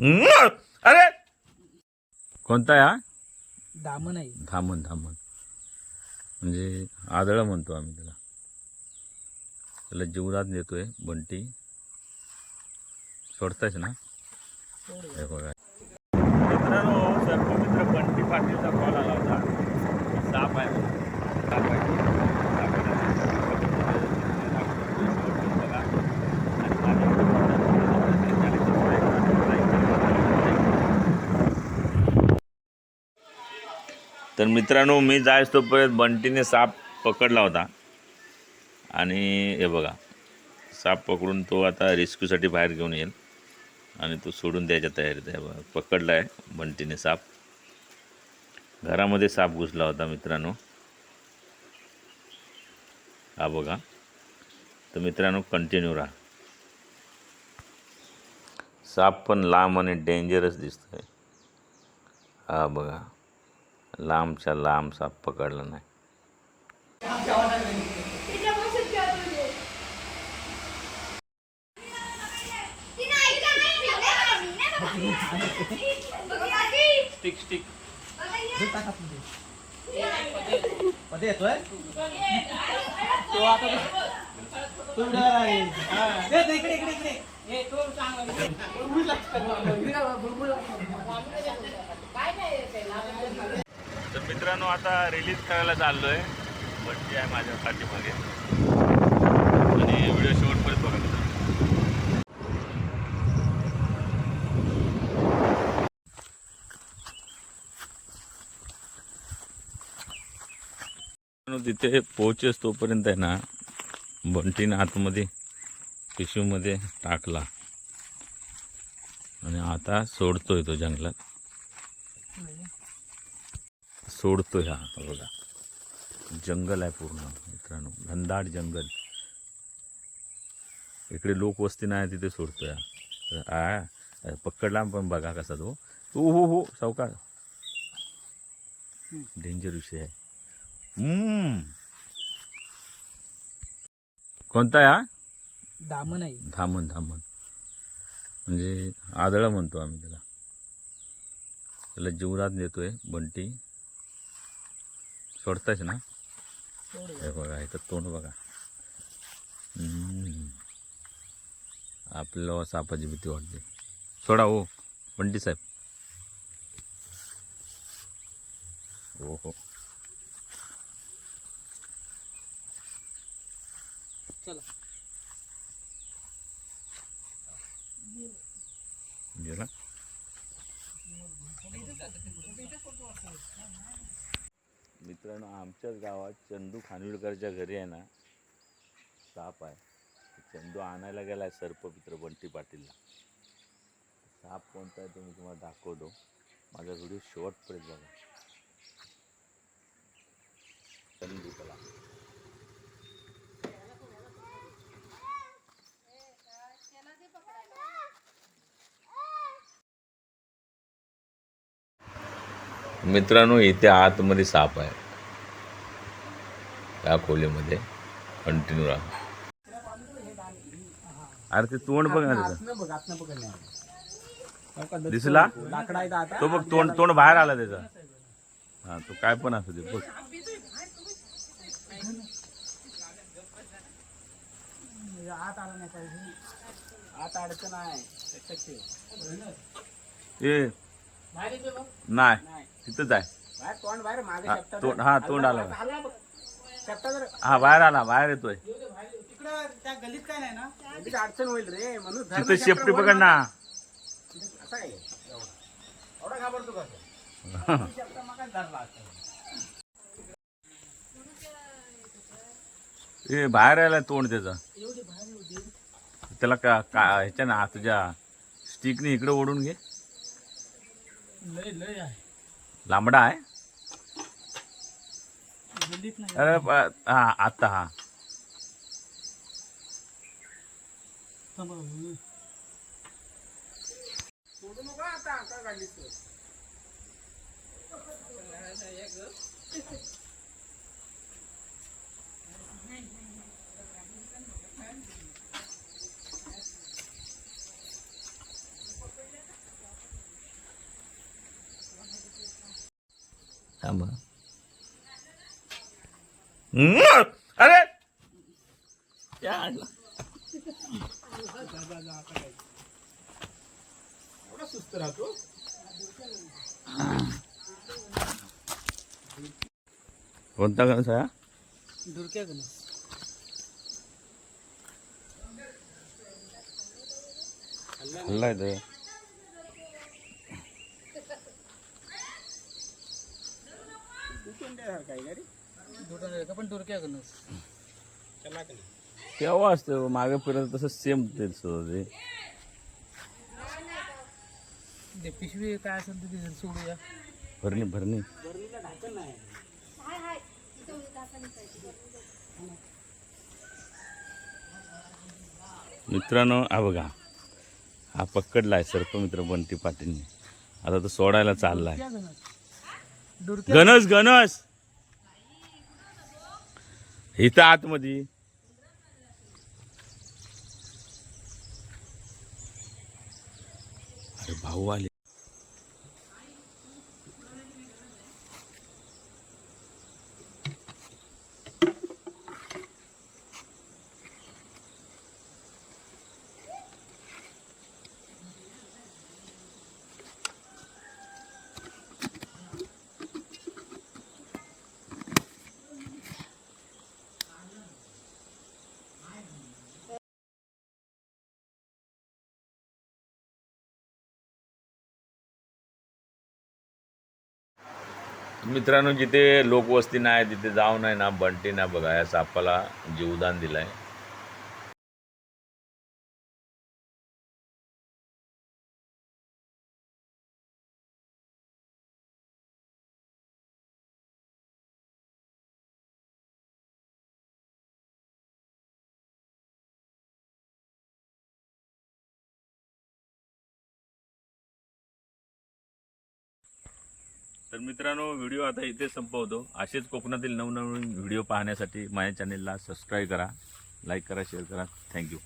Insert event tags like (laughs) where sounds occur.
अरे! कोणता या? दामन आहे. धामण धामण म्हणजे आदळ म्हणतो आम्ही त्याला. त्याला जीवनात नेतोय बंटी. सोडतायच ना? हे बघा. मित्रांनो सर्पमित्र बंटी पाटीलचा कॉल आला होता. साप आहे. साप आहे. बघा. आणि माझ्या तर मित्रांनो मी जायच तोपर्यंत बंटीने साप पकडला होता. आणि हे बघा साप पकडून तो आता रेस्क्यूसाठी बाहेर घेऊन येईल. आणि तो सोडून द्यायच्या तयारीत आहे. बघा पकडला आहे बंटीने साप. घरामध्ये साप घुसला होता मित्रांनो. हा बघा. तर मित्रांनो कंटिन्यू राहा. साप पण लांब आणि डेंजरस आहे हा बघा. लांबच्या लांब साप पकडला नाही. Stick stick. मित्रांनो आता रिलीज करायला चाललो आहे बंटी आहे माझ्या पाठीमागे. आणि व्हिडिओ शेवटपर्यंत बघा मित्रांनो. तिथे पोहोचेस तोपर्यंत आहे ना बंटीनं आतमध्ये पिशवीमध्ये टाकला. आणि आता सोडतोय तो जंगलात. सोडतोय हा बघा. जंगल आहे पूर्ण मित्रांनो. घनदाट जंगल. इकडे लोकवस्ती नाही तिथे सोडतोय हा. आ, पकडला पण बघा कसा तो. हो हो हो सावकार. डेंजर विषय आहे. कोणता या दामन आहे. धामण धामण. म्हणजे आदळ म्हणतो आम्ही त्याला. त्याला जीवनात नेतोय बंटी. सोडतायच ना? हे बघा इथं तोंड बघा. आपल्याला सापाची भीती वाटते सोडा हो बंटी साहेब। हो हो गेला मित्रांनो आमच्याच गावात चंदू खानविलकरच्या घरी आहे ना साप आहे. चंदू आणायला गेला आहे सर्पमित्र बंटी पाटीलला. साप कोणता आहे तो मी तुम्हाला दाखवतो. माझा व्हिडिओ शेवटपर्यंत बघा. चंदू कला. मित्रांनो इथे आतमध्ये साप आहे. त्या खोलीमध्ये कंटिन्यू राहा. अरे ते तोंड बघ ना दिसला? तो बघ तोंड तोंड बाहेर आला त्याचा. हा तो काय पण असू दे बघ. आत आला नाही पाहिजे आत अडचण आहे ए नाही तिथंच आहे. तोंड हा, तोंड- हा, आलं. हा बाहेर आला बाहेर येतोय. अडचण होईल रे. म्हणून धरणं तिथं शेपटा पकड ना. (laughs) बाहेर आला तोंड त्याचा. त्याला का का ह्याच्या ना तुझ्या स्टिकने इकडे ओढून घे. लय लय आहे. लांबडा आहे? नाही. अरे प- हा आता हा. थांबा. सोडू नका आता काय काढलीस तू? थांबा हम्म! अरे त्या आणला. एवढा सुस्त राहतो कोणता गणस आहे हा? दुर्क्या गणस खाल्लाय तो दुकानदारासारखा आहे का रे दुर्क्या पण केव्हा असतं मागे फिरत तसं सेम ते. ते पिशवी काय असेल ते दिसेल सोडूया. भरणी भरणी. मित्रांनो हा बघा. हा पकडलाय सर्पमित्र बंटी पाटीलने. आता तो सोडायला चाललाय. गणस गणस. इथं आतमध्ये. अरे भाऊ आले. मित्रांनो जिथे लोकवस्ती नाही तिथे जाऊन आहे ना बंटी ना बघा या सापाला जीवदान आहे तर मित्रांनो व्हिडिओ आता इथे संपवतो. असेच कोकणातील नवनवीन व्हिडिओ पाहण्यासाठी माझ्या चॅनेलला सबस्क्राईब करा लाईक करा शेअर करा. थँक्यू